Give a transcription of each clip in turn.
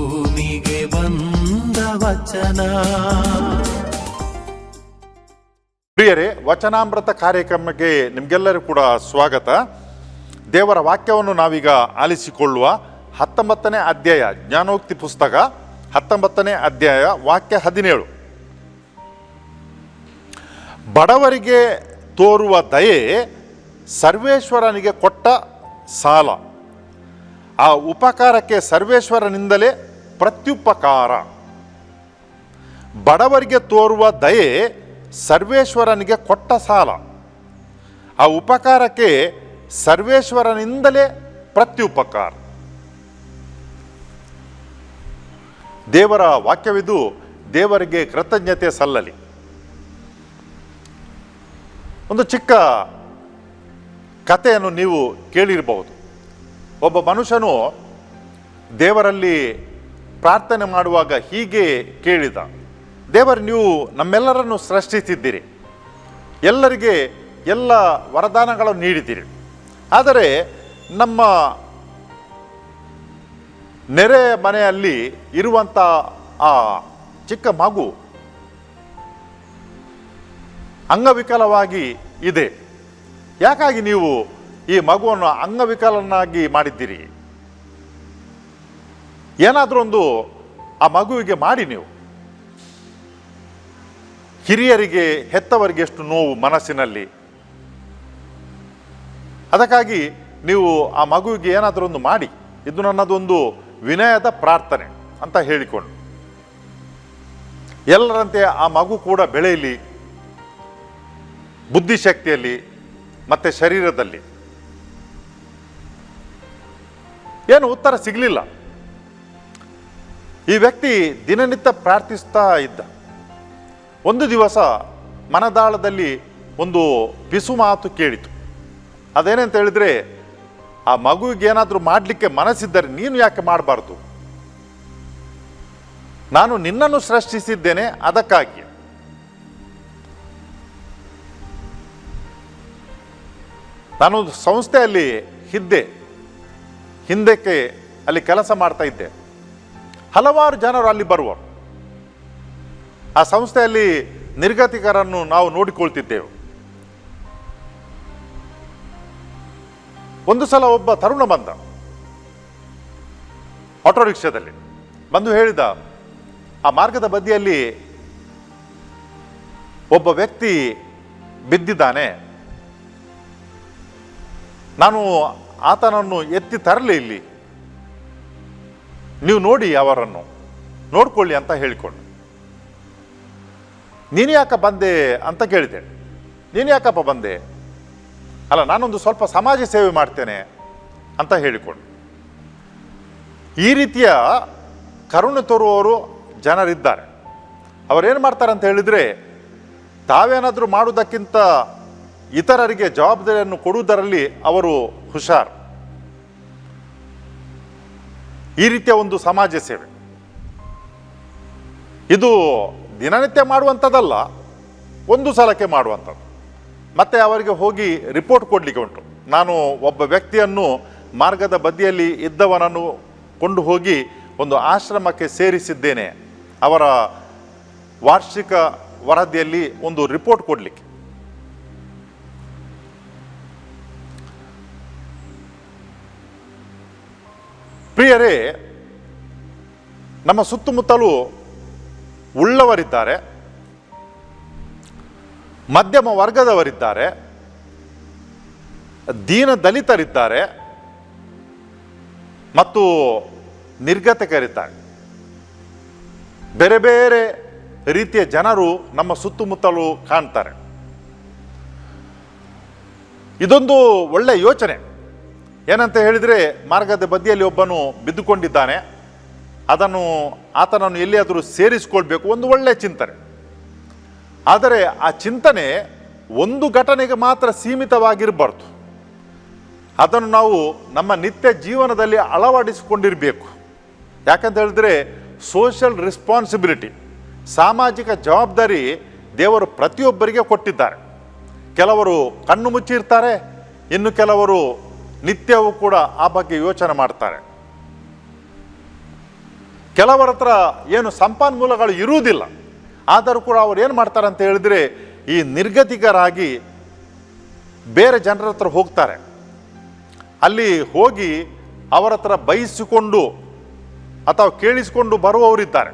ಭೂಮಿಗೆ ಬಂದ ವಚನ. ಪ್ರಿಯರೇ, ವಚನಾಮೃತ ಕಾರ್ಯಕ್ರಮಕ್ಕೆ ನಿಮಗೆಲ್ಲರೂ ಕೂಡ ಸ್ವಾಗತ. ದೇವರ ವಾಕ್ಯವನ್ನು ನಾವೀಗ ಆಲಿಸಿಕೊಳ್ಳುವ ಹತ್ತೊಂಬತ್ತನೇ ಅಧ್ಯಾಯ ಜ್ಞಾನೋಕ್ತಿ ಪುಸ್ತಕ, ಹತ್ತೊಂಬತ್ತನೇ ಅಧ್ಯಾಯ ವಾಕ್ಯ ಹದಿನೇಳು. ಬಡವರಿಗೆ ತೋರುವ ದಯೆ ಸರ್ವೇಶ್ವರನಿಗೆ ಕೊಟ್ಟ ಸಾಲ. ಆ ಉಪಕಾರಕ್ಕೆ ಸರ್ವೇಶ್ವರನಿಂದಲೇ ಪ್ರತ್ಯುಪಕಾರ. ಬಡವರಿಗೆ ತೋರುವ ದಯೆ ಸರ್ವೇಶ್ವರನಿಗೆ ಕೊಟ್ಟ ಸಾಲ. ಆ ಉಪಕಾರಕ್ಕೆ ಸರ್ವೇಶ್ವರನಿಂದಲೇ ಪ್ರತ್ಯುಪಕಾರ. ದೇವರ ವಾಕ್ಯವಿದು ದೇವರಿಗೆ ಕೃತಜ್ಞತೆ ಸಲ್ಲಲಿ. ಒಂದು ಚಿಕ್ಕ ಕಥೆಯನ್ನು ನೀವು ಕೇಳಿರಬಹುದು. ಒಬ್ಬ ಮನುಷ್ಯನು ದೇವರಲ್ಲಿ ಪ್ರಾರ್ಥನೆ ಮಾಡುವಾಗ ಹೀಗೆ ಕೇಳಿದ, ದೇವರು, ನೀವು ನಮ್ಮೆಲ್ಲರನ್ನು ಸೃಷ್ಟಿಸಿದ್ದೀರಿ. ಎಲ್ಲರಿಗೆ ಎಲ್ಲ ವರದಾನಗಳನ್ನು ನೀಡಿದ್ದೀರಿ. ಆದರೆ ನಮ್ಮ ನೆರೆ ಮನೆಯಲ್ಲಿ ಇರುವಂಥ ಆ ಚಿಕ್ಕ ಮಗು ಅಂಗವಿಕಲವಾಗಿ ಇದೆ. ಯಾಕಾಗಿ ನೀವು ಈ ಮಗುವನ್ನು ಅಂಗವಿಕಲನಾಗಿ ಮಾಡಿದ್ದೀರಿ? ಏನಾದರೂ ಒಂದು ಆ ಮಗುವಿಗೆ ಮಾಡಿ ನೀವು. ಹಿರಿಯರಿಗೆ ಹೆತ್ತವರಿಗೆ ಎಷ್ಟು ನೋವು ಮನಸ್ಸಿನಲ್ಲಿ. ಅದಕ್ಕಾಗಿ ನೀವು ಆ ಮಗುವಿಗೆ ಏನಾದರೂ ಒಂದು ಮಾಡಿ. ಇದು ನನ್ನದೊಂದು ವಿನಯದ ಪ್ರಾರ್ಥನೆ ಅಂತ ಹೇಳಿಕೊಂಡು. ಎಲ್ಲರಂತೆ ಆ ಮಗು ಕೂಡ ಬೆಳೆಯಲಿ. ಬುದ್ಧಿಶಕ್ತಿಯಲ್ಲಿ ಮತ್ತು ಶರೀರದಲ್ಲಿ. ಏನು ಉತ್ತರ ಸಿಗಲಿಲ್ಲ. ಈ ವ್ಯಕ್ತಿ ದಿನನಿತ್ಯ ಪ್ರಾರ್ಥಿಸ್ತಾ ಇದ್ದ. ಒಂದು ದಿವಸ ಮನದಾಳದಲ್ಲಿ ಒಂದು ಬಿಸು ಮಾತು ಕೇಳಿತು. ಅದೇನಂತ ಹೇಳಿದ್ರೆ, ಆ ಮಗುವಿಗೆ ಏನಾದರೂ ಮಾಡಲಿಕ್ಕೆ ಮನಸ್ಸಿದ್ದರೆ ನೀನು ಯಾಕೆ ಮಾಡಬಾರ್ದು? ನಾನು ನಿನ್ನನ್ನು ಸೃಷ್ಟಿಸಿದ್ದೇನೆ ಅದಕ್ಕಾಗಿ ನಾನು ಸಂಸ್ಥೆಯಲ್ಲಿ ಇದ್ದೆ. ಹಿಂದಕ್ಕೆ ಅಲ್ಲಿ ಕೆಲಸ ಮಾಡ್ತಾ ಇದ್ದೆ. ಹಲವಾರು ಜನರು ಅಲ್ಲಿ ಬರುವರು. ಆ ಸಂಸ್ಥೆಯಲ್ಲಿ ನಿರ್ಗತಿಕರನ್ನು ನಾವು ನೋಡಿಕೊಳ್ತಿದ್ದೆವು. ಒಂದು ಸಲ ಒಬ್ಬ ತರುಣ ಬಂದ. ಆಟೋ ರಿಕ್ಷಾದಲ್ಲಿ ಬಂದು ಹೇಳಿದ, ಆ ಮಾರ್ಗದ ಬದಿಯಲ್ಲಿ ಒಬ್ಬ ವ್ಯಕ್ತಿ ಬಿದ್ದಿದ್ದಾನೆ. ನಾನು ಆತನನ್ನು ಎತ್ತಿ ತರಲಿ ಇಲ್ಲಿ. ನೀವು ನೋಡಿ ಅವರನ್ನು, ನೋಡ್ಕೊಳ್ಳಿ ಅಂತ ಹೇಳಿಕೊಂಡು. ನೀನು ಯಾಕ ಬಂದೆ ಅಂತ ಕೇಳಿದೆ. ನೀನು ಯಾಕಪ್ಪ ಬಂದೆ? ಅಲ್ಲ, ನಾನೊಂದು ಸ್ವಲ್ಪ ಸಮಾಜ ಸೇವೆ ಮಾಡ್ತೇನೆ ಅಂತ ಹೇಳಿಕೊಂಡು. ಈ ರೀತಿಯ ಕರುಣೆ ತೋರುವವರು ಜನರಿದ್ದಾರೆ. ಅವರೇನು ಮಾಡ್ತಾರೆ ಅಂತ ಹೇಳಿದರೆ, ತಾವೇನಾದರೂ ಮಾಡುವುದಕ್ಕಿಂತ ಇತರರಿಗೆ ಜವಾಬ್ದಾರಿಯನ್ನು ಕೊಡುವುದರಲ್ಲಿ ಅವರು ಹುಷಾರ್. ಈ ರೀತಿಯ ಒಂದು ಸಮಾಜ ಸೇವೆ. ಇದು ದಿನನಿತ್ಯ ಮಾಡುವಂಥದ್ದಲ್ಲ, ಒಂದು ಸಲಕ್ಕೆ ಮಾಡುವಂಥದ್ದು. ಮತ್ತೆ ಅವರಿಗೆ ಹೋಗಿ ರಿಪೋರ್ಟ್ ಕೊಡಲಿಕ್ಕೆ ಉಂಟು. ನಾನು ಒಬ್ಬ ವ್ಯಕ್ತಿಯನ್ನು ಮಾರ್ಗದ ಬದಿಯಲ್ಲಿ ಇದ್ದವನನ್ನು ಕೊಂಡು ಹೋಗಿ ಒಂದು ಆಶ್ರಮಕ್ಕೆ ಸೇರಿಸಿದ್ದೇನೆ. ಅವರ ವಾರ್ಷಿಕ ವರದಿಯಲ್ಲಿ ಒಂದು ರಿಪೋರ್ಟ್ ಕೊಡಲಿಕ್ಕೆ. ಪ್ರಿಯರೇ, ನಮ್ಮ ಸುತ್ತಮುತ್ತಲೂ ಉಳ್ಳವರಿದ್ದಾರೆ, ಮಧ್ಯಮ ವರ್ಗದವರಿದ್ದಾರೆ, ದೀನ ದಲಿತರಿದ್ದಾರೆ ಮತ್ತು ನಿರ್ಗತಿಕರಿದ್ದಾರೆ. ಬೇರೆ ಬೇರೆ ರೀತಿಯ ಜನರು ನಮ್ಮ ಸುತ್ತಮುತ್ತಲೂ ಕಾಣ್ತಾರೆ. ಇದೊಂದು ಒಳ್ಳೆಯ ಯೋಚನೆ. ಏನಂತ ಹೇಳಿದರೆ ಮಾರ್ಗದ ಬದಿಯಲ್ಲಿ ಒಬ್ಬನು ಬಿದ್ದುಕೊಂಡಿದ್ದಾನೆ. ಅದನ್ನು ಆತನನ್ನು ಎಲ್ಲಿಯಾದರೂ ಸೇರಿಸಿಕೊಳ್ಬೇಕು ಒಂದು ಒಳ್ಳೆಯ ಚಿಂತನೆ. ಆದರೆ ಆ ಚಿಂತನೆ ಒಂದು ಘಟನೆಗೆ ಮಾತ್ರ ಸೀಮಿತವಾಗಿರಬಾರ್ದು. ಅದನ್ನು ನಾವು ನಮ್ಮ ನಿತ್ಯ ಜೀವನದಲ್ಲಿ ಅಳವಡಿಸಿಕೊಂಡಿರಬೇಕು. ಯಾಕಂತ ಹೇಳಿದ್ರೆ ಸೋಷಿಯಲ್ ರೆಸ್ಪಾನ್ಸಿಬಿಲಿಟಿ ಸಾಮಾಜಿಕ ಜವಾಬ್ದಾರಿ ದೇವರು ಪ್ರತಿಯೊಬ್ಬರಿಗೆ ಕೊಟ್ಟಿದ್ದಾರೆ. ಕೆಲವರು ಕಣ್ಣು ಮುಚ್ಚಿರ್ತಾರೆ, ಇನ್ನು ಕೆಲವರು ನಿತ್ಯವೂ ಕೂಡ ಆ ಬಗ್ಗೆ ಯೋಚನೆ ಮಾಡ್ತಾರೆ. ಕೆಲವರ ಹತ್ರ ಏನು ಸಂಪನ್ಮೂಲಗಳು ಇರುವುದಿಲ್ಲ. ಆದರೂ ಕೂಡ ಅವ್ರು ಏನು ಮಾಡ್ತಾರೆ ಅಂತ ಹೇಳಿದ್ರೆ, ಈ ನಿರ್ಗತಿಕರಾಗಿ ಬೇರೆ ಜನರ ಹತ್ರ ಹೋಗ್ತಾರೆ. ಅಲ್ಲಿ ಹೋಗಿ ಅವರ ಹತ್ರ ಬಯಸಿಕೊಂಡು ಅಥವಾ ಕೇಳಿಸಿಕೊಂಡು ಬರುವವರಿದ್ದಾರೆ.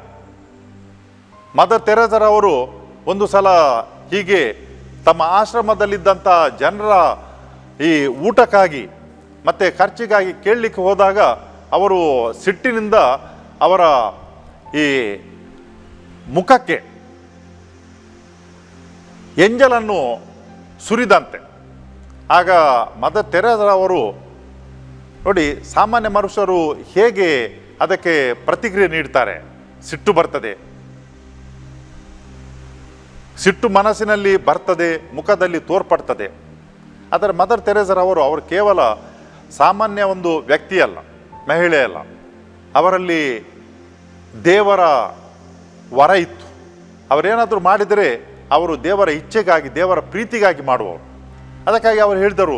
ಮದರ್ ತೆರೆಸರವರು ಒಂದು ಸಲ ಹೀಗೆ ತಮ್ಮ ಆಶ್ರಮದಲ್ಲಿದ್ದಂಥ ಜನರ ಈ ಊಟಕ್ಕಾಗಿ ಮತ್ತು ಖರ್ಚಿಗಾಗಿ ಕೇಳಲಿಕ್ಕೆ ಹೋದಾಗ ಅವರು ಸಿಟ್ಟಿನಿಂದ ಅವರ ಈ ಮುಖಕ್ಕೆ ಎಂಜಲನ್ನು ಸುರಿದಂತೆ. ಆಗ ಮದರ್ ತೆರೆಸರವರು ನೋಡಿ ಸಾಮಾನ್ಯ ಮನುಷ್ಯರು ಹೇಗೆ ಅದಕ್ಕೆ ಪ್ರತಿಕ್ರಿಯೆ ನೀಡ್ತಾರೆ? ಸಿಟ್ಟು ಬರ್ತದೆ. ಸಿಟ್ಟು ಮನಸ್ಸಿನಲ್ಲಿ ಬರ್ತದೆ, ಮುಖದಲ್ಲಿ ತೋರ್ಪಡ್ತದೆ. ಆದರೆ ಮದರ್ ತೆರೇಸರ್ ಅವರು ಅವರು ಕೇವಲ ಸಾಮಾನ್ಯ ಒಂದು ವ್ಯಕ್ತಿ ಅಲ್ಲ, ಮಹಿಳೆ ಅಲ್ಲ. ಅವರಲ್ಲಿ ದೇವರ ವರ ಇತ್ತು. ಅವರೇನಾದರೂ ಮಾಡಿದರೆ ಅವರು ದೇವರ ಇಚ್ಛೆಗಾಗಿ, ದೇವರ ಪ್ರೀತಿಗಾಗಿ ಮಾಡುವವರು. ಅದಕ್ಕಾಗಿ ಅವರು ಹೇಳಿದರು,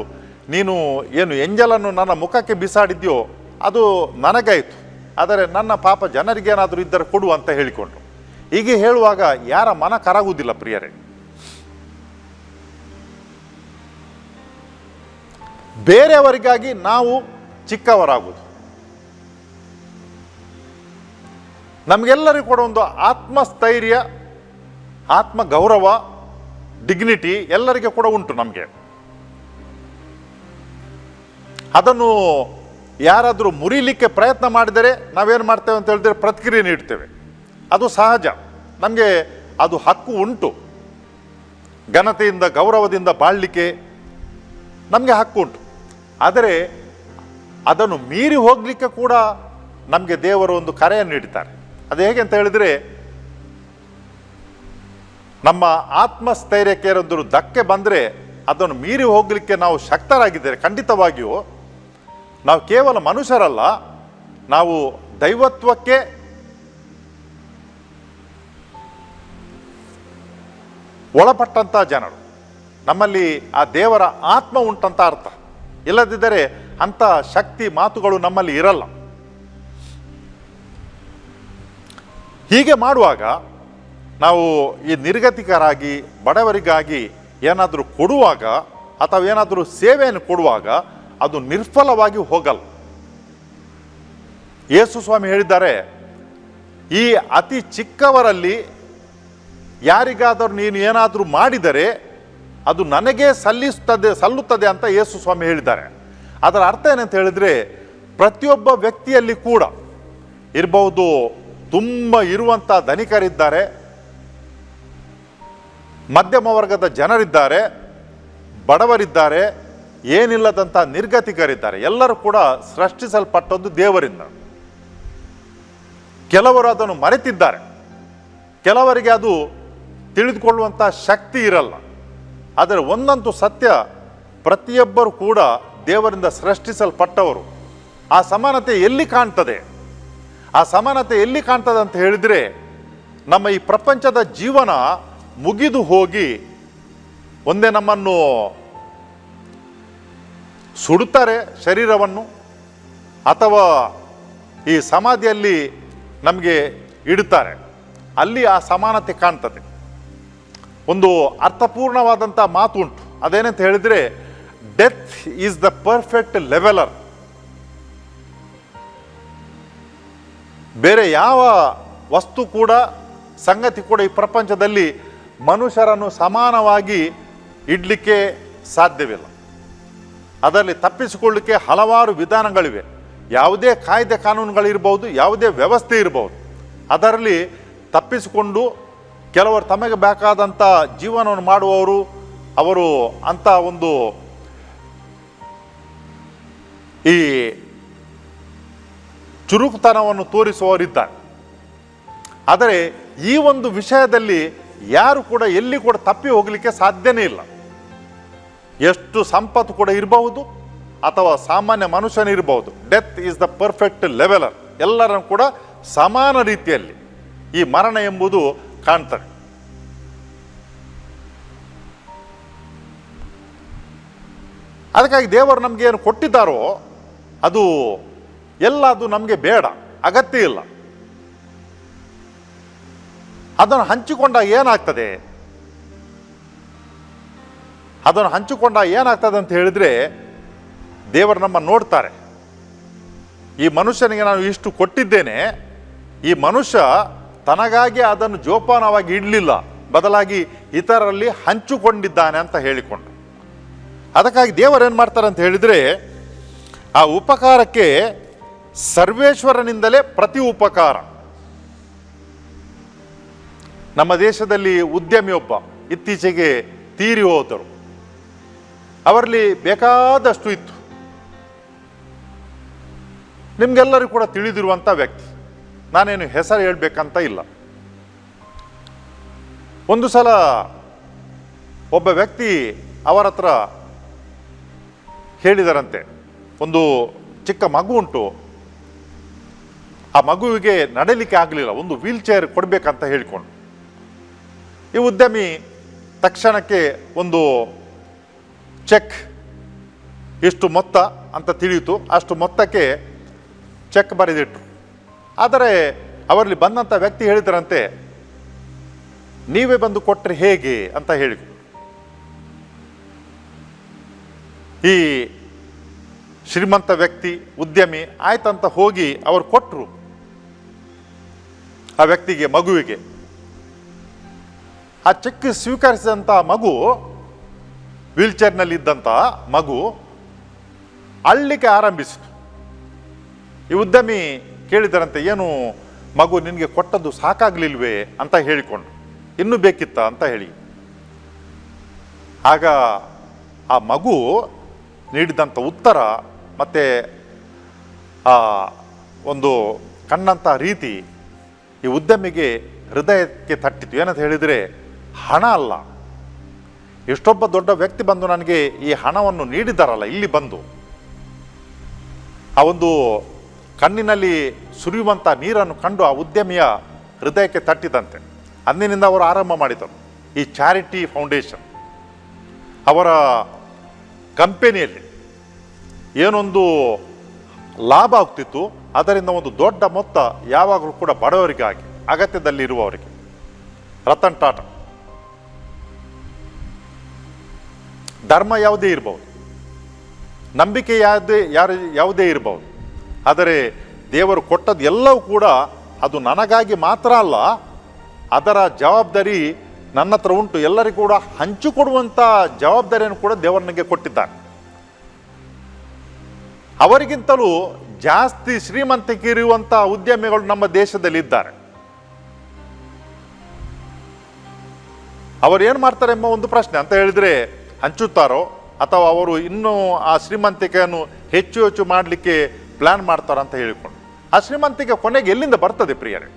ನೀನು ಏನು ಎಂಜಲನ್ನು ನನ್ನ ಮುಖಕ್ಕೆ ಬಿಸಾಡಿದ್ಯೋ, ಅದು ನನಗಾಯಿತು. ಆದರೆ ನನ್ನ ಪಾಪ ಜನರಿಗೇನಾದರೂ ಇದ್ದರೆ ಕೊಡು ಅಂತ ಹೇಳಿಕೊಂಡರು. ಹೀಗೆ ಹೇಳುವಾಗ ಯಾರ ಮನ ಕರಗುವುದಿಲ್ಲ ಪ್ರಿಯರೇ. ಬೇರೆಯವರಿಗಾಗಿ ನಾವು ಚಿಕ್ಕವರಾಗುವುದು. ನಮಗೆಲ್ಲರಿಗೂ ಕೂಡ ಒಂದು ಆತ್ಮಸ್ಥೈರ್ಯ ಆತ್ಮ ಗೌರವ ಡಿಗ್ನಿಟಿ ಎಲ್ಲರಿಗೆ ಕೂಡ ಉಂಟು ನಮಗೆ. ಅದನ್ನು ಯಾರಾದರೂ ಮುರಿಲಿಕ್ಕೆ ಪ್ರಯತ್ನ ಮಾಡಿದರೆ ನಾವೇನು ಮಾಡ್ತೇವೆ ಅಂತ ಹೇಳಿದ್ರೆ ಪ್ರತಿಕ್ರಿಯೆ ನೀಡ್ತೇವೆ. ಅದು ಸಹಜ. ನಮಗೆ ಅದು ಹಕ್ಕು ಉಂಟು. ಘನತೆಯಿಂದ ಗೌರವದಿಂದ ಬಾಳಲಿಕ್ಕೆ ನಮಗೆ ಹಕ್ಕು ಉಂಟು. ಆದರೆ ಅದನ್ನು ಮೀರಿ ಹೋಗಲಿಕ್ಕೆ ಕೂಡ ನಮಗೆ ದೇವರು ಒಂದು ಕರೆಯನ್ನು ನೀಡುತ್ತಾರೆ ಅದು ಹೇಗೆ ಅಂತ ಹೇಳಿದರೆ, ನಮ್ಮ ಆತ್ಮಸ್ಥೈರ್ಯಕ್ಕೆ ಏನಾದರೂ ಧಕ್ಕೆ ಬಂದರೆ ಅದನ್ನು ಮೀರಿ ಹೋಗಲಿಕ್ಕೆ ನಾವು ಶಕ್ತರಾಗಿದ್ದೇವೆ. ಖಂಡಿತವಾಗಿಯೂ ನಾವು ಕೇವಲ ಮನುಷ್ಯರಲ್ಲ, ನಾವು ದೈವತ್ವಕ್ಕೆ ಒಳಪಟ್ಟಂಥ ಜನರು. ನಮ್ಮಲ್ಲಿ ಆ ದೇವರ ಆತ್ಮ ಉಂಟಂತ ಅರ್ಥ. ಇಲ್ಲದಿದ್ದರೆ ಅಂಥ ಶಕ್ತಿ ಮಾತುಗಳು ನಮ್ಮಲ್ಲಿ ಇರಲ್ಲ. ಹೀಗೆ ಮಾಡುವಾಗ ನಾವು ಈ ನಿರ್ಗತಿಕರಾಗಿ, ಬಡವರಿಗಾಗಿ ಏನಾದರೂ ಕೊಡುವಾಗ ಅಥವಾ ಏನಾದರೂ ಸೇವೆಯನ್ನು ಕೊಡುವಾಗ ಅದು ನಿರ್ಫಲವಾಗಿ ಹೋಗಲ್ಲ. ಯೇಸು ಸ್ವಾಮಿ ಹೇಳಿದ್ದಾರೆ, ಈ ಅತಿ ಚಿಕ್ಕವರಲ್ಲಿ ಯಾರಿಗಾದರೂ ನೀನು ಏನಾದರೂ ಮಾಡಿದರೆ ಅದು ನನಗೆ ಸಲ್ಲಿಸುತ್ತದೆ ಸಲ್ಲುತ್ತದೆ ಅಂತ ಯೇಸು ಸ್ವಾಮಿ ಹೇಳಿದ್ದಾರೆ. ಅದರ ಅರ್ಥ ಏನಂತ ಹೇಳಿದ್ರೆ, ಪ್ರತಿಯೊಬ್ಬ ವ್ಯಕ್ತಿಯಲ್ಲಿ ಕೂಡ ಇರಬಹುದು, ತುಂಬ ಇರುವಂಥ ಧನಿಕರಿದ್ದಾರೆ, ಮಧ್ಯಮ ವರ್ಗದ ಜನರಿದ್ದಾರೆ, ಬಡವರಿದ್ದಾರೆ ಏನಿಲ್ಲದಂಥ ನಿರ್ಗತಿಕರಿದ್ದಾರೆ. ಎಲ್ಲರೂ ಕೂಡ ಸೃಷ್ಟಿಸಲ್ಪಟ್ಟದ್ದು ದೇವರಿಂದ. ಕೆಲವರು ಅದನ್ನು ಮರೆತಿದ್ದಾರೆ. ಕೆಲವರಿಗೆ ಅದು ತಿಳಿದುಕೊಳ್ಳುವಂಥ ಶಕ್ತಿ ಇರಲ್ಲ. ಆದರೆ ಒಂದಂತೂ ಸತ್ಯ, ಪ್ರತಿಯೊಬ್ಬರು ಕೂಡ ದೇವರಿಂದ ಸೃಷ್ಟಿಸಲ್ಪಟ್ಟವರು. ಆ ಸಮಾನತೆ ಎಲ್ಲಿ ಕಾಣ್ತದೆ? ಆ ಸಮಾನತೆ ಎಲ್ಲಿ ಕಾಣ್ತದೆ ಅಂತ ಹೇಳಿದರೆ, ನಮ್ಮ ಈ ಪ್ರಪಂಚದ ಜೀವನ ಮುಗಿದು ಹೋಗಿ ಒಂದೇ ನಮ್ಮನ್ನು ಸುಡುತ್ತಾರೆ ಶರೀರವನ್ನು, ಅಥವಾ ಈ ಸಮಾಧಿಯಲ್ಲಿ ನಮಗೆ ಇಡುತ್ತಾರೆ. ಅಲ್ಲಿ ಆ ಸಮಾನತೆ ಕಾಣ್ತದೆ. ಒಂದು ಅರ್ಥಪೂರ್ಣವಾದಂಥ ಮಾತು ಉಂಟು. ಅದೇನಂತ ಹೇಳಿದರೆ death is the perfect leveller ಬೇರೆ ಯಾವ ವಸ್ತು ಕೂಡ, ಸಂಗತಿ ಕೂಡ ಈ ಪ್ರಪಂಚದಲ್ಲಿ ಮನುಷ್ಯರನ್ನು ಸಮಾನವಾಗಿ ಇಡಲಿಕ್ಕೆ ಸಾಧ್ಯವಿಲ್ಲ. ಅದರಲ್ಲಿ ತಪ್ಪಿಸಿಕೊಳ್ಳಲಿಕ್ಕೆ ಹಲವಾರು ವಿಧಾನಗಳಿವೆ. ಯಾವುದೇ ಕಾಯ್ದೆ ಕಾನೂನುಗಳಿರ್ಬೋದು, ಯಾವುದೇ ವ್ಯವಸ್ಥೆ ಇರಬಹುದು ಅದರಲ್ಲಿ ತಪ್ಪಿಸಿಕೊಂಡು ಕೆಲವರು ತಮಗೆ ಬೇಕಾದಂಥ ಜೀವನವನ್ನು ಮಾಡುವವರು ಅವರು ಅಂಥ ಒಂದು ಈ ಚುರುಕುತನವನ್ನು ತೋರಿಸುವವರಿದ್ದಾರೆ. ಆದರೆ ಈ ಒಂದು ವಿಷಯದಲ್ಲಿ ಯಾರು ಕೂಡ ಎಲ್ಲಿ ಕೂಡ ತಪ್ಪಿ ಹೋಗಲಿಕ್ಕೆ ಸಾಧ್ಯನೇ ಇಲ್ಲ. ಎಷ್ಟು ಸಂಪತ್ತು ಕೂಡ ಇರಬಹುದು ಅಥವಾ ಸಾಮಾನ್ಯ ಮನುಷ್ಯನಿರಬಹುದು death is the perfect leveller ಎಲ್ಲರನ್ನು ಕೂಡ ಸಮಾನ ರೀತಿಯಲ್ಲಿ ಈ ಮರಣ ಎಂಬುದು ಕಾಣ್ತದೆ ಅದಕ್ಕಾಗಿ ದೇವರು ನಮಗೆ ಏನು ಕೊಟ್ಟಿದ್ದಾರೋ ಅದು ಎಲ್ಲ ಅದು ನಮಗೆ ಬೇಡ, ಅಗತ್ಯ ಇಲ್ಲ. ಅದನ್ನು ಹಂಚಿಕೊಂಡಾಗ ಏನಾಗ್ತದೆ? ಅದನ್ನು ಹಂಚಿಕೊಂಡಾಗ ಏನಾಗ್ತದೆ ಅಂತ ಹೇಳಿದ್ರೆ ದೇವರು ನಮ್ಮ ನೋಡ್ತಾರೆ. ಈ ಮನುಷ್ಯನಿಗೆ ನಾನು ಇಷ್ಟು ಕೊಟ್ಟಿದ್ದೇನೆ, ಈ ಮನುಷ್ಯ ತನಗಾಗಿ ಅದನ್ನು ಜೋಪಾನವಾಗಿ ಇಡಲಿಲ್ಲ. ಬದಲಾಗಿ ಇತರರಲ್ಲಿ ಹಂಚಿಕೊಂಡಿದ್ದಾನೆ ಅಂತ ಹೇಳಿಕೊಂಡು ಅದಕ್ಕಾಗಿ ದೇವರೇನು ಮಾಡ್ತಾರೆ ಅಂತ ಹೇಳಿದರೆ, ಆ ಉಪಕಾರಕ್ಕೆ ಸರ್ವೇಶ್ವರನಿಂದಲೇ ಪ್ರತಿ ಉಪಕಾರ. ನಮ್ಮ ದೇಶದಲ್ಲಿ ಉದ್ಯಮಿಯೊಬ್ಬ ಇತ್ತೀಚೆಗೆ ತೀರಿ ಹೋದರು. ಅವರಲ್ಲಿ ಬೇಕಾದಷ್ಟು ಇತ್ತು. ನಿಮ್ಗೆಲ್ಲರಿಗೂ ಕೂಡ ತಿಳಿದಿರುವಂಥ ವ್ಯಕ್ತಿ. ನಾನೇನು ಹೆಸರು ಹೇಳಬೇಕಂತ ಇಲ್ಲ. ಒಂದು ಸಲ ಒಬ್ಬ ವ್ಯಕ್ತಿ ಅವರ ಹತ್ರ ಹೇಳಿದರಂತೆ, ಒಂದು ಚಿಕ್ಕ ಮಗು ಉಂಟು, ಆ ಮಗುವಿಗೆ ನಡಲಿಕ್ಕೆ ಆಗಲಿಲ್ಲ, ಒಂದು ವೀಲ್ ಚೇರ್ ಕೊಡಬೇಕಂತ ಹೇಳಿಕೊಂಡು. ಈ ಉದ್ಯಮಿ ತಕ್ಷಣಕ್ಕೆ ಒಂದು ಚೆಕ್ ಎಷ್ಟು ಮೊತ್ತ ಅಂತ ತಿಳಿಯಿತು, ಅಷ್ಟು ಮೊತ್ತಕ್ಕೆ ಚೆಕ್ ಬರೆದಿಟ್ರು. ಆದರೆ ಅವರಲ್ಲಿ ಬಂದಂಥ ವ್ಯಕ್ತಿ ಹೇಳಿದರಂತೆ, ನೀವೇ ಬಂದು ಕೊಟ್ಟರೆ ಹೇಗೆ? ಅಂತ ಹೇಳಿ. ಈ ಶ್ರೀಮಂತ ವ್ಯಕ್ತಿ, ಉದ್ಯಮಿ ಆಯ್ತಂತ ಹೋಗಿ ಅವರು ಕೊಟ್ಟರು ಆ ವ್ಯಕ್ತಿಗೆ ಮಗುವಿಗೆ. ಆ ಚೆಕ್ ಸ್ವೀಕರಿಸಿದಂಥ ಮಗು ವೀಲ್ಚೇರ್ನಲ್ಲಿ ಇದ್ದಂಥ ಮಗು ಅಳ್ಳಿಕೆ ಆರಂಭಿಸಿತು. ಈ ಉದ್ಯಮಿ ಕೇಳಿದರಂತೆ, ಏನು ಮಗು ನಿನಗೆ ಕೊಟ್ಟದ್ದು ಸಾಕಾಗಲಿಲ್ವೇ? ಅಂತ ಹೇಳಿಕೊಂಡು, ಇನ್ನೂ ಬೇಕಿತ್ತ? ಅಂತ ಹೇಳಿ. ಆಗ ಆ ಮಗು ನೀಡಿದಂಥ ಉತ್ತರ, ಮತ್ತು ಆ ಒಂದು ಕಣ್ಣಂಥ ರೀತಿ ಈ ಉದ್ಯಮಿಗೆ ಹೃದಯಕ್ಕೆ ತಟ್ಟಿತು. ಏನಂತ ಹೇಳಿದರೆ, ಹಣ ಅಲ್ಲ. ಎಷ್ಟೊಬ್ಬ ದೊಡ್ಡ ವ್ಯಕ್ತಿ ಬಂದು ನನಗೆ ಈ ಹಣವನ್ನು ನೀಡಿದ್ದಾರಲ್ಲ ಇಲ್ಲಿ ಬಂದು. ಆ ಒಂದು ಕಣ್ಣಿನಲ್ಲಿ ಸುರಿಯುವಂಥ ನೀರನ್ನು ಕಂಡು ಆ ಉದ್ಯಮಿಯ ಹೃದಯಕ್ಕೆ ತಟ್ಟಿದಂತೆ ಅಂದಿನಿಂದ ಅವರು ಆರಂಭ ಮಾಡಿದರು. ಈ ಚಾರಿಟಿ ಫೌಂಡೇಶನ್ ಅವರ ಕಂಪೆನಿಯಲ್ಲಿ ಏನೊಂದು ಲಾಭ ಆಗ್ತಿತ್ತು, ಅದರಿಂದ ಒಂದು ದೊಡ್ಡ ಮೊತ್ತ ಯಾವಾಗಲೂ ಕೂಡ ಬಡವರಿಗಾಗಿ ಅಗತ್ಯದಲ್ಲಿ ಇರುವವರಿಗೆ. ರತನ್ ಟಾಟಾ. ಧರ್ಮ ಯಾವುದೇ ಇರಬಹುದು ನಂಬಿಕೆ ಯಾವುದೇ, ಯಾರು ಯಾವುದೇ ಇರಬಹುದು ಆದರೆ ದೇವರು ಕೊಟ್ಟದ್ದು ಎಲ್ಲವೂ ಕೂಡ ಅದು ನನಗಾಗಿ ಮಾತ್ರ ಅಲ್ಲ. ಅದರ ಜವಾಬ್ದಾರಿ ನನ್ನ ಹತ್ರ ಉಂಟು. ಎಲ್ಲರಿಗೂ ಕೂಡ ಹಂಚಿಕೊಡುವಂಥ ಜವಾಬ್ದಾರಿಯನ್ನು ಕೂಡ ದೇವರು ನನಗೆ ಕೊಟ್ಟಿದ್ದಾನೆ. ಅವರಿಗಿಂತಲೂ ಜಾಸ್ತಿ ಶ್ರೀಮಂತಿಕಿರುವಂಥ ಉದ್ಯಮಿಗಳು ನಮ್ಮ ದೇಶದಲ್ಲಿ ಇದ್ದಾರೆ. ಅವರು ಏನು ಮಾಡ್ತಾರೆ ಎಂಬ ಒಂದು ಪ್ರಶ್ನೆ. ಅಂತ ಹೇಳಿದರೆ ಹಂಚುತ್ತಾರೋ ಅಥವಾ ಅವರು ಇನ್ನೂ ಆ ಶ್ರೀಮಂತಿಕೆಯನ್ನು ಹೆಚ್ಚು ಹೆಚ್ಚು ಮಾಡಲಿಕ್ಕೆ ಪ್ಲಾನ್ ಮಾಡ್ತಾರ ಅಂತ ಹೇಳಿಕೊಂಡು. ಆ ಶ್ರೀಮಂತಿಕೆ ಕೊನೆಗೆ ಎಲ್ಲಿಂದ ಬರ್ತದೆ ಪ್ರಿಯರೇ?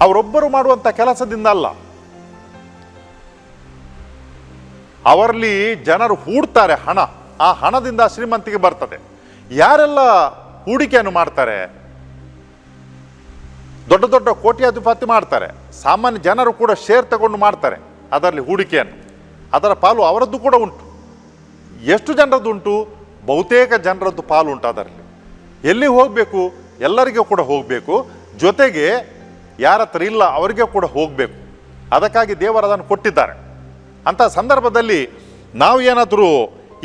ಅವರೊಬ್ಬರು ಮಾಡುವಂಥ ಕೆಲಸದಿಂದ ಅಲ್ಲ. ಅವರಲ್ಲಿ ಜನರು ಹೂಡ್ತಾರೆ ಹಣ. ಆ ಹಣದಿಂದ ಶ್ರೀಮಂತಿಗೆ ಬರ್ತದೆ. ಯಾರೆಲ್ಲ ಹೂಡಿಕೆಯನ್ನು ಮಾಡ್ತಾರೆ? ದೊಡ್ಡ ದೊಡ್ಡ ಕೋಟ್ಯಾಧಿಪತಿ ಮಾಡ್ತಾರೆ. ಸಾಮಾನ್ಯ ಜನರು ಕೂಡ ಶೇರ್ ತಗೊಂಡು ಮಾಡ್ತಾರೆ ಅದರಲ್ಲಿ ಹೂಡಿಕೆಯನ್ನು. ಅದರ ಪಾಲು ಅವರದ್ದು ಕೂಡ ಉಂಟು. ಎಷ್ಟು ಜನರದ್ದು ಉಂಟು? ಬಹುತೇಕ ಜನರದ್ದು ಪಾಲು ಉಂಟು ಅದರಲ್ಲಿ ಎಲ್ಲಿ ಹೋಗಬೇಕು? ಎಲ್ಲರಿಗೂ ಕೂಡ ಹೋಗಬೇಕು. ಜೊತೆಗೆ ಯಾರ ಹತ್ರ ಇಲ್ಲ, ಅವರಿಗೆ ಕೂಡ ಹೋಗಬೇಕು. ಅದಕ್ಕಾಗಿ ದೇವರು ಅದನ್ನು ಕೊಟ್ಟಿದ್ದಾರೆ. ಅಂಥ ಸಂದರ್ಭದಲ್ಲಿ ನಾವು ಏನಾದರೂ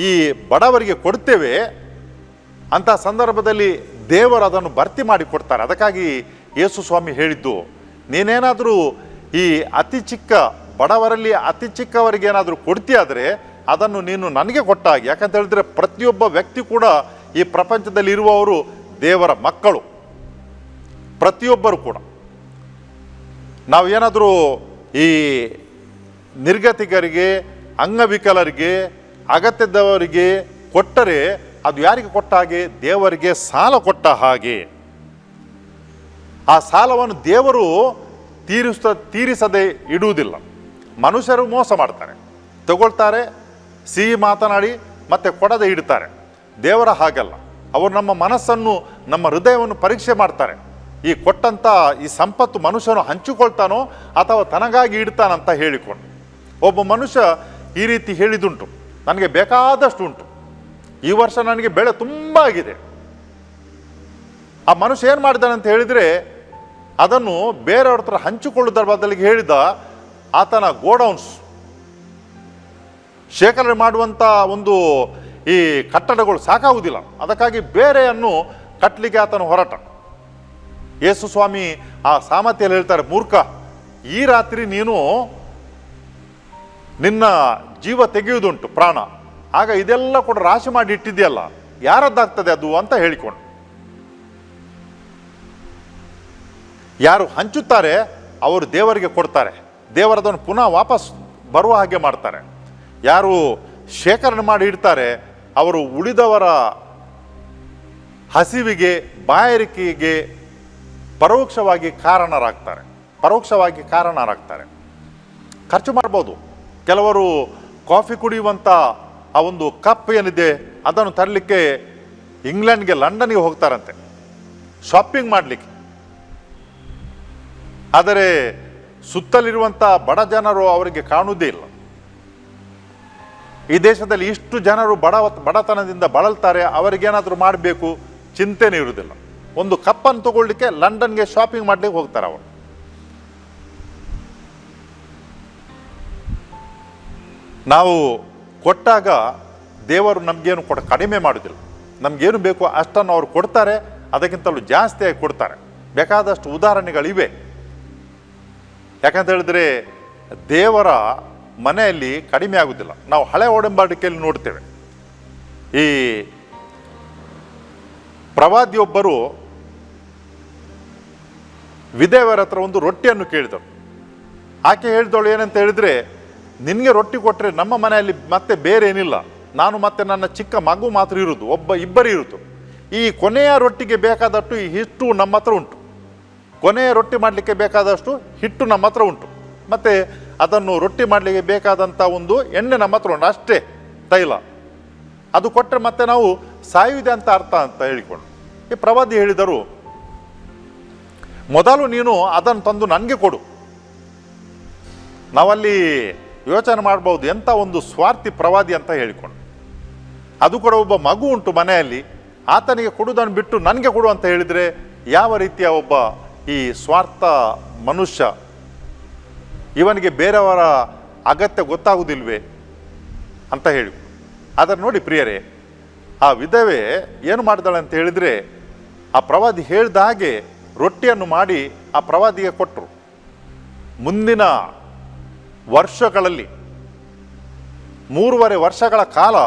ಈ ಬಡವರಿಗೆ ಕೊಡ್ತೇವೆ ಅಂಥ ಸಂದರ್ಭದಲ್ಲಿ ದೇವರು ಅದನ್ನು ಭರ್ತಿ ಮಾಡಿ ಕೊಡ್ತಾರೆ. ಅದಕ್ಕಾಗಿ ಯೇಸು ಸ್ವಾಮಿ ಹೇಳಿದ್ದು, ನೀನೇನಾದರೂ ಈ ಅತಿ ಚಿಕ್ಕ ಬಡವರಲ್ಲಿ ಅತಿ ಚಿಕ್ಕವರಿಗೆ ಏನಾದರೂ ಕೊಡ್ತೀಯಾದರೆ ಅದನ್ನು ನೀನು ನನಗೆ ಕೊಟ್ಟಾಗಿ, ಯಾಕಂತ ಹೇಳಿದ್ರೆ ಪ್ರತಿಯೊಬ್ಬ ವ್ಯಕ್ತಿ ಕೂಡ ಈ ಪ್ರಪಂಚದಲ್ಲಿ ಇರುವವರು ದೇವರ ಮಕ್ಕಳು. ಪ್ರತಿಯೊಬ್ಬರು ಕೂಡ. ನಾವು ಏನಾದರೂ ಈ ನಿರ್ಗತಿಕರಿಗೆ, ಅಂಗವಿಕಲರಿಗೆ, ಅಗತ್ಯದವರಿಗೆ ಕೊಟ್ಟರೆ ಅದು ಯಾರಿಗೆ ಕೊಟ್ಟ ಹಾಗೆ? ದೇವರಿಗೆ ಸಾಲ ಕೊಟ್ಟ ಹಾಗೆ. ಆ ಸಾಲವನ್ನು ದೇವರು ತೀರಿಸ ತೀರಿಸದೆ ಇಡುವುದಿಲ್ಲ. ಮನುಷ್ಯರು ಮೋಸ ಮಾಡ್ತಾರೆ. ತಗೊಳ್ತಾರೆ ಸಿಹಿ ಮಾತನಾಡಿ ಮತ್ತೆ ಕೊಡದೆ ಇಡ್ತಾರೆ. ದೇವರ ಹಾಗಲ್ಲ. ಅವರು ನಮ್ಮ ಮನಸ್ಸನ್ನು, ನಮ್ಮ ಹೃದಯವನ್ನು ಪರೀಕ್ಷೆ ಮಾಡ್ತಾರೆ. ಈ ಕೊಟ್ಟಂಥ ಈ ಸಂಪತ್ತು ಮನುಷ್ಯನು ಹಂಚಿಕೊಳ್ತಾನೋ ಅಥವಾ ತನಗಾಗಿ ಇಡ್ತಾನಂತ ಹೇಳಿಕೊಂಡು. ಒಬ್ಬ ಮನುಷ್ಯ ಈ ರೀತಿ ಹೇಳಿದುಂಟು. ನನಗೆ ಬೇಕಾದಷ್ಟು ಉಂಟು ಈ ವರ್ಷ ನನಗೆ ಬೆಳೆ ತುಂಬ ಆಗಿದೆ. ಆ ಮನುಷ್ಯ ಏನು ಮಾಡಿದಾನೆ ಅಂತ ಹೇಳಿದರೆ, ಅದನ್ನು ಬೇರೆಯವ್ರ ಹತ್ರ ಹಂಚಿಕೊಳ್ಳುವುದರ ಬದಲಿಗೆ ಹೇಳಿದ ಆತನ ಗೋಡೌನ್ಸ್. ಶೇಖರಣೆ ಮಾಡುವಂಥ ಒಂದು ಈ ಕಟ್ಟಡಗಳು ಸಾಕಾಗುವುದಿಲ್ಲ. ಅದಕ್ಕಾಗಿ ಬೇರೆಯನ್ನು ಕಟ್ಟಲಿಕ್ಕೆ ಆತನು ಹೊರಟ. ಯೇಸು ಸ್ವಾಮಿ ಆ ಸಾಮರ್ಥ್ಯಲ್ಲಿ ಹೇಳ್ತಾರೆ, ಮೂರ್ಖ, ಈ ರಾತ್ರಿ ನೀನು ನಿನ್ನ ಜೀವ ತೆಗೆಯುವುದುಂಟು, ಪ್ರಾಣ. ಆಗ ಇದೆಲ್ಲ ಕೂಡ ರಾಶಿ ಮಾಡಿ ಇಟ್ಟಿದೆಯಲ್ಲ ಯಾರದ್ದಾಗ್ತದೆ ಅದು ಅಂತ ಹೇಳಿಕೊಂಡು. ಯಾರು ಹಂಚುತ್ತಾರೆ, ಅವರು ದೇವರಿಗೆ ಕೊಡ್ತಾರೆ. ದೇವರದನ್ನು ಪುನಃ ವಾಪಸ್ ಬರುವ ಹಾಗೆ ಮಾಡ್ತಾರೆ. ಯಾರು ಶೇಖರಣೆ ಮಾಡಿ ಇಡ್ತಾರೆ, ಅವರು ಉಳಿದವರ ಹಸಿವಿಗೆ, ಬಾಯಾರಿಕೆಗೆ ಪರೋಕ್ಷವಾಗಿ ಕಾರಣರಾಗ್ತಾರೆ. ಪರೋಕ್ಷವಾಗಿ ಕಾರಣರಾಗ್ತಾರೆ. ಖರ್ಚು ಮಾಡ್ಬೋದು. ಕೆಲವರು ಕಾಫಿ ಕುಡಿಯುವಂಥ ಆ ಒಂದು ಕಪ್ ಏನಿದೆ, ಅದನ್ನು ತರಲಿಕ್ಕೆ ಇಂಗ್ಲೆಂಡ್ಗೆ ಲಂಡನ್ಗೆ ಹೋಗ್ತಾರಂತೆ. ಶಾಪಿಂಗ್ ಮಾಡಲಿಕ್ಕೆ. ಆದರೆ ಸುತ್ತಲಿರುವಂಥ ಬಡ ಜನರು ಅವರಿಗೆ ಕಾಣುವುದೇ ಇಲ್ಲ. ಈ ದೇಶದಲ್ಲಿ ಇಷ್ಟು ಜನರು ಬಡ ಬಡತನದಿಂದ ಬಳಲ್ತಾರೆ, ಅವರಿಗೇನಾದರೂ ಮಾಡಬೇಕು, ಚಿಂತೆನೇ ಇರುವುದಿಲ್ಲ. ಒಂದು ಕಪ್ಪನ್ನು ತಗೊಳ್ಳಿಕ್ಕೆ ಲಂಡನ್ಗೆ ಶಾಪಿಂಗ್ ಮಾಡ್ಲಿಕ್ಕೆ ಹೋಗ್ತಾರೆ ಅವರು. ನಾವು ಕೊಟ್ಟಾಗ ದೇವರು ನಮಗೇನು ಕೊಡ, ಕಡಿಮೆ ಮಾಡೋದಿಲ್ಲ ನಮಗೇನು ಬೇಕು ಅಷ್ಟನ್ನು ಅವರು ಕೊಡ್ತಾರೆ, ಅದಕ್ಕಿಂತಲೂ ಜಾಸ್ತಿಯಾಗಿ ಕೊಡ್ತಾರೆ. ಬೇಕಾದಷ್ಟು ಉದಾಹರಣೆಗಳಿವೆ. ಯಾಕಂತ ಹೇಳಿದ್ರೆ ದೇವರ ಮನೆಯಲ್ಲಿ ಕಡಿಮೆ ಆಗುವುದಿಲ್ಲ ನಾವು ಹಳೆ ಒಡಂಬಡಿಕೆಯಲ್ಲಿ ನೋಡ್ತೇವೆ. ಈ ಪ್ರವಾದಿಯೊಬ್ಬರು ವಿದೇವರ ಹತ್ರ ಒಂದು ರೊಟ್ಟಿಯನ್ನು ಕೇಳಿದರು. ಆಕೆ ಹೇಳಿದವಳು ಏನಂತ ಹೇಳಿದ್ರೆ, ನಿನಗೆ ರೊಟ್ಟಿ ಕೊಟ್ಟರೆ ನಮ್ಮ ಮನೆಯಲ್ಲಿ ಮತ್ತೆ ಬೇರೆ ಏನಿಲ್ಲ ನಾನು ಮತ್ತೆ ನನ್ನ ಚಿಕ್ಕ ಮಗು ಮಾತ್ರ ಇರುವುದು ಒಬ್ಬ ಇಬ್ಬರು ಇರುವುದು ಈ ಕೊನೆಯ ರೊಟ್ಟಿಗೆ ಬೇಕಾದಷ್ಟು ಈ ಹಿಟ್ಟು ನಮ್ಮ ಹತ್ರ ಉಂಟು. ಕೊನೆಯ ರೊಟ್ಟಿ ಮಾಡಲಿಕ್ಕೆ ಬೇಕಾದಷ್ಟು ಹಿಟ್ಟು ನಮ್ಮ ಹತ್ರ ಉಂಟು. ಮತ್ತು ಅದನ್ನು ರೊಟ್ಟಿ ಮಾಡಲಿಕ್ಕೆ ಬೇಕಾದಂಥ ಒಂದು ಎಣ್ಣೆ ನಮ್ಮ ಹತ್ರ ಉಂಟು. ಅಷ್ಟೇ ತೈಲ. ಅದು ಕೊಟ್ಟರೆ ಮತ್ತೆ ನಾವು ಸಾಯುವುದೇ ಅಂತ ಅರ್ಥ ಅಂತ ಹೇಳಿಕೊಂಡು. ಈ ಪ್ರವಾದಿ ಹೇಳಿದರು, ಮೊದಲು ನೀನು ಅದನ್ನು ತಂದು ನನಗೆ ಕೊಡು. ನಾವಲ್ಲಿ ಯೋಚನೆ ಮಾಡ್ಬೋದು ಎಂಥ ಒಂದು ಸ್ವಾರ್ಥಿ ಪ್ರವಾದಿ ಅಂತ ಹೇಳಿಕೊಂಡು. ಅದು ಕೂಡ ಒಬ್ಬ ಮಗು ಉಂಟು ಮನೆಯಲ್ಲಿ. ಆತನಿಗೆ ಕೊಡುವುದನ್ನು ಬಿಟ್ಟು ನನಗೆ ಕೊಡು ಅಂತ ಹೇಳಿದರೆ ಯಾವ ರೀತಿಯ ಒಬ್ಬ ಈ ಸ್ವಾರ್ಥ ಮನುಷ್ಯ ಇವನಿಗೆ ಬೇರೆಯವರ ಅಗತ್ಯ ಗೊತ್ತಾಗುವುದಿಲ್ವೇ ಅಂತ ಹೇಳಿ. ಆದರೆ ನೋಡಿ ಪ್ರಿಯರೇ, ಆ ವಿಧವೆ ಏನು ಮಾಡಿದಾಳೆ ಅಂತ ಹೇಳಿದರೆ, ಆ ಪ್ರವಾದಿ ಹೇಳಿದ ಹಾಗೆ ರೊಟ್ಟಿಯನ್ನು ಮಾಡಿ ಆ ಪ್ರವಾದಿಗೆ ಕೊಟ್ಟರು ಮುಂದಿನ ವರ್ಷಗಳಲ್ಲಿ, ಮೂರುವರೆ ವರ್ಷಗಳ ಕಾಲ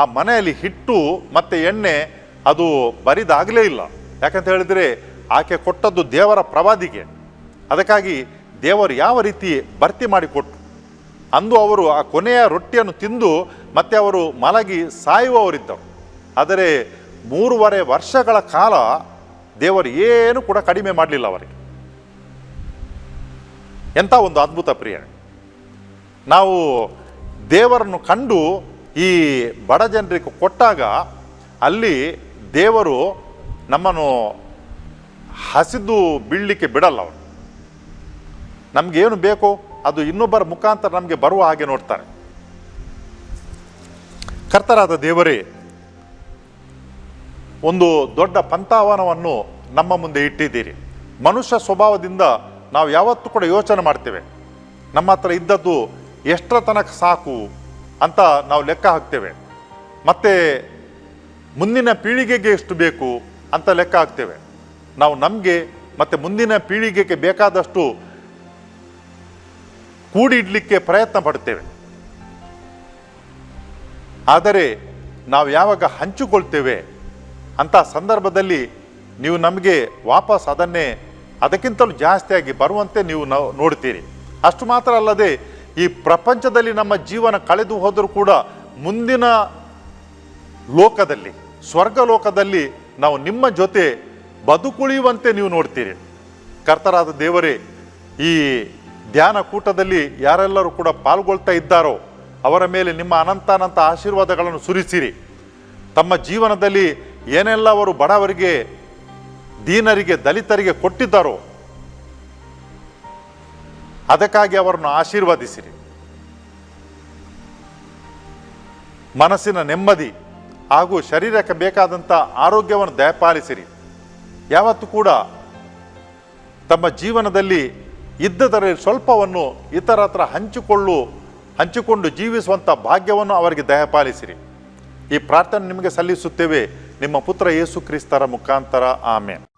ಆ ಮನೆಯಲ್ಲಿ ಹಿಟ್ಟು ಮತ್ತು ಎಣ್ಣೆ ಅದು ಬರಿದಾಗಲೇ ಇಲ್ಲ. ಯಾಕಂತ ಹೇಳಿದರೆ, ಆಕೆ ಕೊಟ್ಟದ್ದು ದೇವರ ಪ್ರವಾದಿಗೆ. ಅದಕ್ಕಾಗಿ ದೇವರು ಯಾವ ರೀತಿ ಭರ್ತಿ ಮಾಡಿಕೊಟ್ಟು ಅಂದು ಅವರು ಆ ಕೊನೆಯ ರೊಟ್ಟಿಯನ್ನು ತಿಂದು ಮತ್ತೆ ಅವರು ಮಲಗಿ ಸಾಯುವವರಿದ್ದರು. ಆದರೆ ಮೂರುವರೆ ವರ್ಷಗಳ ಕಾಲ ದೇವರು ಏನು ಕೂಡ ಕಡಿಮೆ ಮಾಡಲಿಲ್ಲ ಅವರಿಗೆ. ಎಂಥ ಒಂದು ಅದ್ಭುತ ಪ್ರಿಯ. ನಾವು ದೇವರನ್ನು ಕಂಡು ಈ ಬಡ ಜನರಿಗೆ ಕೊಟ್ಟಾಗ ಅಲ್ಲಿ ದೇವರು ನಮ್ಮನ್ನು ಹಸಿದು ಬೀಳಲಿಕ್ಕೆ ಬಿಡಲ್ಲ ಅವರು. ನಮಗೇನು ಬೇಕೋ ಅದು ಇನ್ನೊಬ್ಬರ ಮುಖಾಂತರ ನಮಗೆ ಬರುವ ಹಾಗೆ ನೋಡ್ತಾರೆ. ಕರ್ತರಾದ ದೇವರೇ, ಒಂದು ದೊಡ್ಡ ಪಂಥಾವನವನ್ನು ನಮ್ಮ ಮುಂದೆ ಇಟ್ಟಿದ್ದೀರಿ. ಮನುಷ್ಯ ಸ್ವಭಾವದಿಂದ ನಾವು ಯಾವತ್ತೂ ಕೂಡ ಯೋಚನೆ ಮಾಡ್ತೇವೆ. ನಮ್ಮ ಹತ್ರ ಇದ್ದದ್ದು ಎಷ್ಟರ ತನಕ ಸಾಕು ಅಂತ ನಾವು ಲೆಕ್ಕ ಹಾಕ್ತೇವೆ. ಮತ್ತು ಮುಂದಿನ ಪೀಳಿಗೆಗೆ ಎಷ್ಟು ಬೇಕು ಅಂತ ಲೆಕ್ಕ ಹಾಕ್ತೇವೆ. ನಾವು ನಮಗೆ ಮತ್ತು ಮುಂದಿನ ಪೀಳಿಗೆಗೆ ಬೇಕಾದಷ್ಟು ಕೂಡಿ ಇಡಲಿಕ್ಕೆ ಪ್ರಯತ್ನ ಪಡ್ತೇವೆ ಆದರೆ ನಾವು ಯಾವಾಗ ಹಂಚಿಕೊಳ್ತೇವೆ ಅಂಥ ಸಂದರ್ಭದಲ್ಲಿ ನೀವು ನಮಗೆ ವಾಪಸ್ ಅದನ್ನೇ ಅದಕ್ಕಿಂತಲೂ ಜಾಸ್ತಿಯಾಗಿ ಬರುವಂತೆ ನೀವು ನಾವು ನೋಡ್ತೀರಿ ಅಷ್ಟು ಮಾತ್ರ ಅಲ್ಲದೆ ಈ ಪ್ರಪಂಚದಲ್ಲಿ ನಮ್ಮ ಜೀವನ ಕಳೆದು ಹೋದರೂ ಕೂಡ ಮುಂದಿನ ಲೋಕದಲ್ಲಿ ಸ್ವರ್ಗ ಲೋಕದಲ್ಲಿ ನಾವು ನಿಮ್ಮ ಜೊತೆ ಬದುಕುಳಿಯುವಂತೆ ನೀವು ನೋಡ್ತೀರಿ. ಕರ್ತರಾದ ದೇವರೇ, ಈ ಧ್ಯಾನ ಕೂಟದಲ್ಲಿ ಯಾರೆಲ್ಲರೂ ಕೂಡ ಪಾಲ್ಗೊಳ್ತಾ ಇದ್ದಾರೋ ಅವರ ಮೇಲೆ ನಿಮ್ಮ ಅನಂತಾನಂತ ಆಶೀರ್ವಾದಗಳನ್ನು ಸುರಿಸಿರಿ. ತಮ್ಮ ಜೀವನದಲ್ಲಿ ಏನೆಲ್ಲ ಅವರು ಬಡವರಿಗೆ, ದೀನರಿಗೆ, ದಲಿತರಿಗೆ ಕೊಟ್ಟಿದ್ದಾರೋ ಅದಕ್ಕಾಗಿ ಅವರನ್ನು ಆಶೀರ್ವದಿಸಿರಿ. ಮನಸ್ಸಿನ ನೆಮ್ಮದಿ ಹಾಗೂ ಶರೀರಕ್ಕೆ ಬೇಕಾದಂಥ ಆರೋಗ್ಯವನ್ನು ದಯಪಾಲಿಸಿರಿ. ಯಾವತ್ತೂ ಕೂಡ ತಮ್ಮ ಜೀವನದಲ್ಲಿ ಇದ್ದದರಲ್ಲಿ ಸ್ವಲ್ಪವನ್ನು ಇತರ ಹತ್ರ ಹಂಚಿಕೊಳ್ಳು, ಹಂಚಿಕೊಂಡು ಜೀವಿಸುವಂಥ ಭಾಗ್ಯವನ್ನು ಅವರಿಗೆ ದಯಪಾಲಿಸಿರಿ. ಈ ಪ್ರಾರ್ಥನೆ ನಿಮಗೆ ಸಲ್ಲಿಸುತ್ತೇವೆ. ನಿಮ್ಮ ಪುತ್ರ ಯೇಸು ಕ್ರಿಸ್ತರ ಮುಖಾಂತರ. ಆಮೇನ್.